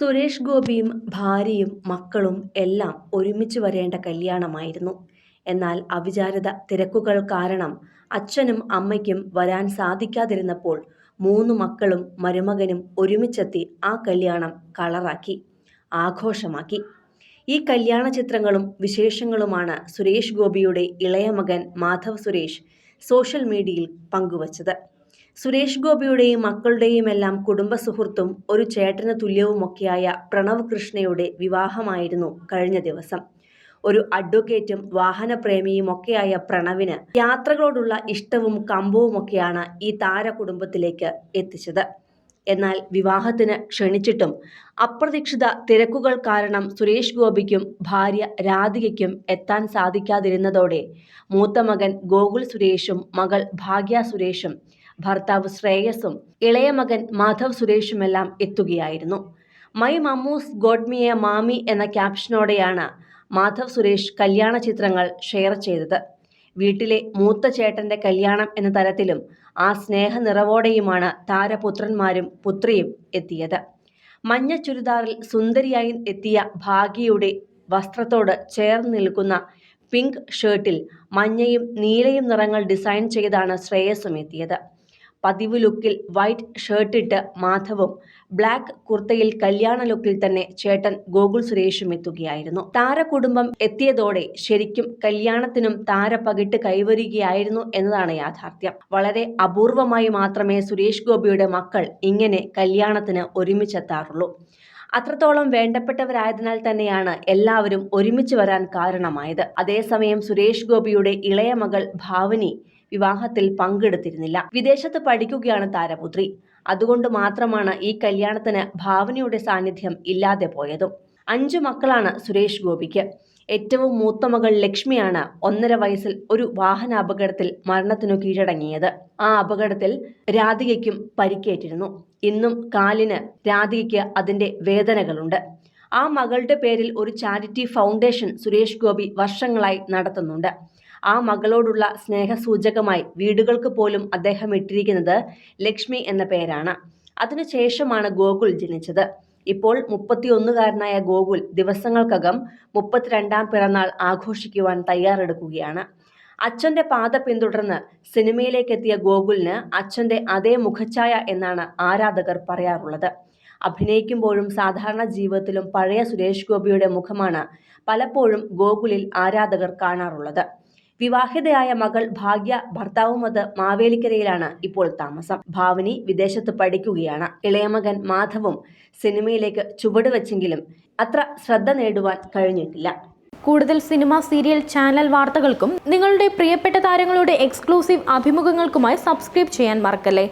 സുരേഷ് ഗോപിയും ഭാര്യയും മക്കളും എല്ലാം ഒരുമിച്ച് വരേണ്ട കല്യാണമായിരുന്നു. എന്നാൽ അവിചാരിത തിരക്കുകൾ കാരണം അച്ഛനും അമ്മയ്ക്കും വരാൻ സാധിക്കാതിരുന്നപ്പോൾ മൂന്ന് മക്കളും മരുമകനും ഒരുമിച്ചെത്തി ആ കല്യാണം കളറാക്കി ആഘോഷമാക്കി. ഈ കല്യാണ ചിത്രങ്ങളും വിശേഷങ്ങളുമാണ് സുരേഷ് ഗോപിയുടെ ഇളയ മകൻ മാധവ് സുരേഷ് സോഷ്യൽ മീഡിയയിൽ പങ്കുവച്ചത്. സുരേഷ് ഗോപിയുടെയും മക്കളുടെയും എല്ലാം കുടുംബ സുഹൃത്തും ഒരു ചേട്ടന് തുല്യവുമൊക്കെയായ പ്രണവ് കൃഷ്ണയുടെ വിവാഹമായിരുന്നു കഴിഞ്ഞ ദിവസം. ഒരു അഡ്വക്കേറ്റും വാഹനപ്രേമിയുമൊക്കെയായ പ്രണവിന് യാത്രകളോടുള്ള ഇഷ്ടവും കമ്പവുമൊക്കെയാണ് ഈ താരകുടുംബത്തിലേക്ക് എത്തിച്ചത്. എന്നാൽ വിവാഹത്തിന് ക്ഷണിച്ചിട്ടും അപ്രതീക്ഷിത തിരക്കുകൾ കാരണം സുരേഷ് ഗോപിക്കും ഭാര്യ രാധികയ്ക്കും എത്താൻ സാധിക്കാതിരുന്നതോടെ മൂത്ത മകൻ ഗോകുൽ സുരേഷും മകൾ ഭാഗ്യ സുരേഷും ഭർത്താവ് ശ്രേയസും ഇളയ മകൻ മാധവ് സുരേഷുമെല്ലാം എത്തുകയായിരുന്നു. മൈ മമ്മൂസ് ഗോഡ്മിയ മാമി എന്ന ക്യാപ്ഷനോടെയാണ് മാധവ് സുരേഷ് കല്യാണ ചിത്രങ്ങൾ ഷെയർ ചെയ്തത്. വീട്ടിലെ മൂത്ത ചേട്ടന്റെ കല്യാണം എന്ന തരത്തിലും ആ സ്നേഹ നിറവോടെയുമാണ് താരപുത്രന്മാരും പുത്രിയും എത്തിയത്. മഞ്ഞ ചുരിദാറിൽ സുന്ദരിയായി എത്തിയ ഭാഗ്യയുടെ വസ്ത്രത്തോട് ചേർന്ന് നിൽക്കുന്ന പിങ്ക് ഷർട്ടിൽ മഞ്ഞയും നീലയും നിറങ്ങൾ ഡിസൈൻ ചെയ്താണ് ശ്രേയസും എത്തിയത്. പതിവ് ലുക്കിൽ വൈറ്റ് ഷർട്ടിട്ട് മാധവും ബ്ലാക്ക് കുർത്തയിൽ കല്യാണ ലുക്കിൽ തന്നെ ചേട്ടൻ ഗോകുൽ സുരേഷും എത്തുകയായിരുന്നു. താരകുടുംബം എത്തിയതോടെ ശരിക്കും കല്യാണത്തിനും താര പകിട്ട് കൈവരികയായിരുന്നു എന്നതാണ് യാഥാർത്ഥ്യം. വളരെ അപൂർവമായി മാത്രമേ സുരേഷ് ഗോപിയുടെ മക്കൾ ഇങ്ങനെ കല്യാണത്തിന് ഒരുമിച്ചെത്താറുള്ളൂ. അത്രത്തോളം വേണ്ടപ്പെട്ടവരായതിനാൽ തന്നെയാണ് എല്ലാവരും ഒരുമിച്ച് വരാൻ കാരണമായത്. അതേസമയം സുരേഷ് ഗോപിയുടെ ഇളയ മകൾ ഭാവനി വിവാഹത്തിൽ പങ്കെടുത്തിരുന്നില്ല. വിദേശത്ത് പഠിക്കുകയാണ് താരപുത്രി. അതുകൊണ്ട് മാത്രമാണ് ഈ കല്യാണത്തിന് ഭാവനയുടെ സാന്നിധ്യം ഇല്ലാതെ പോയതും. അഞ്ചു മക്കളാണ് സുരേഷ് ഗോപിക്ക്. ഏറ്റവും മൂത്ത മകൾ ലക്ഷ്മിയാണ് ഒന്നര വയസ്സിൽ ഒരു വാഹനാപകടത്തിൽ മരണത്തിനു കീഴടങ്ങിയത്. ആ അപകടത്തിൽ രാധികയ്ക്കും പരിക്കേറ്റിരുന്നു. ഇന്നും കാലിന് രാധികയ്ക്ക് അതിന്റെ വേദനകളുണ്ട്. ആ മകളുടെ പേരിൽ ഒരു ചാരിറ്റി ഫൗണ്ടേഷൻ സുരേഷ് ഗോപി വർഷങ്ങളായി നടത്തുന്നുണ്ട്. ആ മകളോടുള്ള സ്നേഹസൂചകമായി വീടുകൾക്ക് പോലും അദ്ദേഹം ഇട്ടിരിക്കുന്നത് ലക്ഷ്മി എന്ന പേരാണ്. അതിനുശേഷമാണ് ഗോകുൽ ജനിച്ചത്. ഇപ്പോൾ മുപ്പത്തിയൊന്നുകാരനായ ഗോകുൽ ദിവസങ്ങൾക്കകം മുപ്പത്തിരണ്ടാം പിറന്നാൾ ആഘോഷിക്കുവാൻ തയ്യാറെടുക്കുകയാണ്. അച്ഛന്റെ പാത പിന്തുടർന്ന് സിനിമയിലേക്കെത്തിയ ഗോകുലിന് അച്ഛന്റെ അതേ മുഖഛായ എന്നാണ് ആരാധകർ പറയാറുള്ളത്. അഭിനയിക്കുമ്പോഴും സാധാരണ ജീവിതത്തിലും പഴയ സുരേഷ് ഗോപിയുടെ മുഖമാണ് പലപ്പോഴും ഗോകുലിൽ ആരാധകർ കാണാറുള്ളത്. വിവാഹിതയായ മകൾ ഭാഗ്യ ഭർത്താവുമത് മാവേലിക്കരയിലാണ് ഇപ്പോൾ താമസം. ഭാവനി വിദേശത്ത് പഠിക്കുകയാണ്. ഇളയമകൻ മാധവും സിനിമയിലേക്ക് ചുവടുവെച്ചെങ്കിലും അത്ര ശ്രദ്ധ നേടുവാൻ കഴിഞ്ഞിട്ടില്ല. കൂടുതൽ സിനിമ സീരിയൽ ചാനൽ വാർത്തകൾക്കും നിങ്ങളുടെ പ്രിയപ്പെട്ട താരങ്ങളുടെ എക്സ്ക്ലൂസീവ് അഭിമുഖങ്ങൾക്കുമായി സബ്സ്ക്രൈബ് ചെയ്യാൻ മറക്കല്ലേ?